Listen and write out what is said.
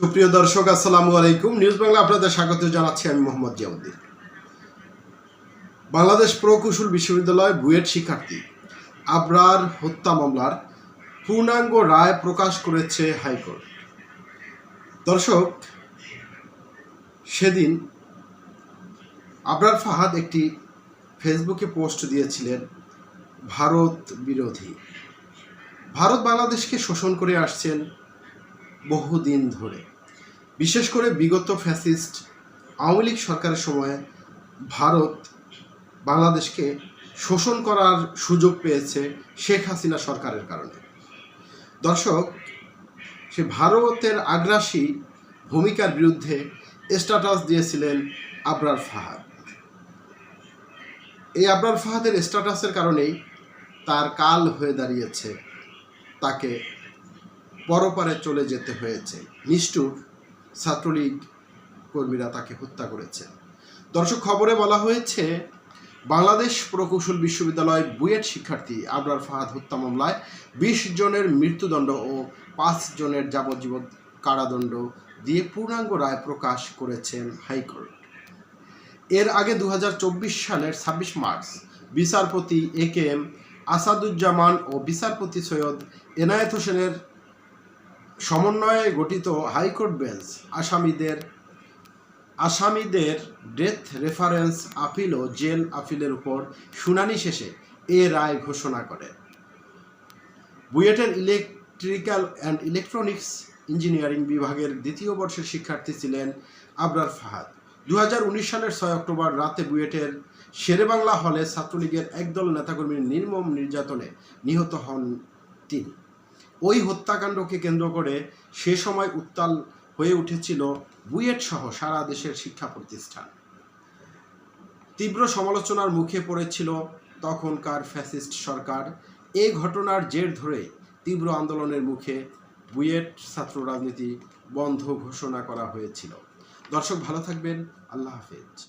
সুপ্রিয় দর্শক, আসসালামু আলাইকুম। নিউজ বাংলা আপনাদের স্বাগত জানাচ্ছি আমি মোহাম্মদ জিয়াউদ্দিন। বাংলাদেশ প্রকৌশল বিশ্ববিদ্যালয় বুয়েট শিক্ষার্থী আবরার হত্যা মামলার পূর্ণাঙ্গ রায় প্রকাশ করেছে হাইকোর্ট। দর্শক, সেদিন আবরার ফাহাদ একটি ফেসবুকে পোস্ট দিয়েছিলেন, ভারত বিরোধী। ভারত বাংলাদেশকে শোষণ করে আসছেন বহুদিন ধরে। বিশেষ করে বিগত ফ্যাসিস্ট আওয়ামী লীগ সরকারের সময়ে ভারত বাংলাদেশকে শোষণ করার সুযোগ পেয়েছে শেখ হাসিনা সরকারের কারণে। দর্শক, সে ভারতের আগ্রাসী ভূমিকার বিরুদ্ধে স্ট্যাটাস দিয়েছিলেন আবরার ফাহাদ। এই আবরার ফাহাদের স্ট্যাটাসের কারণেই তার কাল হয়ে দাঁড়িয়েছে তাকে পরপারে চলে যেতে হয়েছে। নিষ্ঠুর ছাত্রলীগ কর্মীরা তাকে হত্যা করেছে। দর্শক, খবরে বলা হয়েছে, বাংলাদেশ প্রকৌশল বিশ্ববিদ্যালয় বুয়েট শিক্ষার্থী আবরার ফাহাদ হত্যা মামলায় বিশ জনের মৃত্যুদণ্ড ও পাঁচ জনের যাবজ্জীবন কারাদণ্ড দিয়ে পূর্ণাঙ্গ রায় প্রকাশ করেছেন হাইকোর্ট। এর আগে দু হাজার চব্বিশ সালের ছাব্বিশ মার্চ, বিচারপতি এ কে এম আসাদুজ্জামান ও বিচারপতি সৈয়দ এনায়েত হোসেনের সমন্বয়ে গঠিত হাইকোর্ট বেঞ্চ আসামিদের আসামিদের ডেথ রেফারেন্স আপিল ও জেল আপিলের উপর শুনানি শেষে এ রায় ঘোষণা করে। বুয়েটের ইলেকট্রিক্যাল অ্যান্ড ইলেকট্রনিক্স ইঞ্জিনিয়ারিং বিভাগের দ্বিতীয় বর্ষের শিক্ষার্থী ছিলেন আবরার ফাহাদ। দু হাজার উনিশ সালের ছয় অক্টোবর রাতে বুয়েটের শেরেবাংলা হলে ছাত্রলীগের একদল নেতাকর্মীর নির্মম নির্যাতনে নিহত হন তিনি। ওই হত্যাকাণ্ডকে কেন্দ্র করে সে সময় উত্তাল হয়ে উঠেছিল বুয়েট সহ সারা দেশের শিক্ষা প্রতিষ্ঠান। তীব্র সমালোচনার মুখে পড়েছিল তখনকার ফ্যাসিস্ট সরকার। এই ঘটনার জের ধরে তীব্র আন্দোলনের মুখে বুয়েট ছাত্র রাজনীতি বন্ধ ঘোষণা করা হয়েছিল। দর্শক ভালো থাকবেন, আল্লাহ হাফেজ।